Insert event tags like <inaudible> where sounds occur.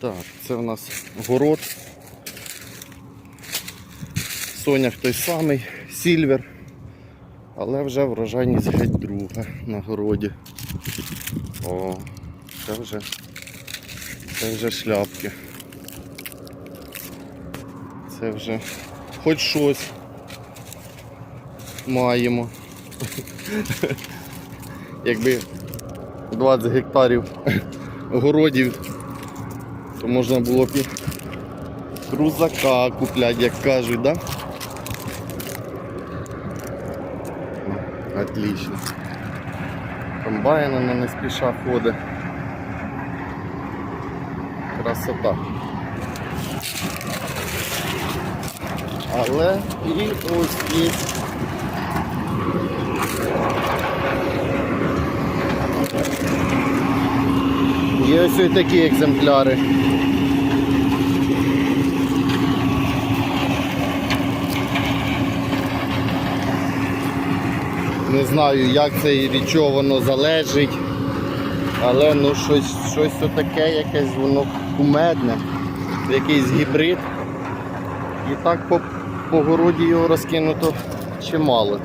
Так, це у нас город. Сонях той самий, сільвер, але вже врожайність геть друга на городі. О, це вже, це вже шляпки. Це вже хоч щось маємо. <laughs> Якби 20 гектарів <laughs> городів, то можна було б і крузака купляти, як кажуть, да? Отлично. Комбайн вона не спіша ходить. Красота. Але і ось є. Є ось і такі екземпляри. Не знаю, як це і від чого воно залежить. Але ну щось, щось таке, якесь воно кумедне, якийсь гібрид. І так по, по городі його розкинуто чимало.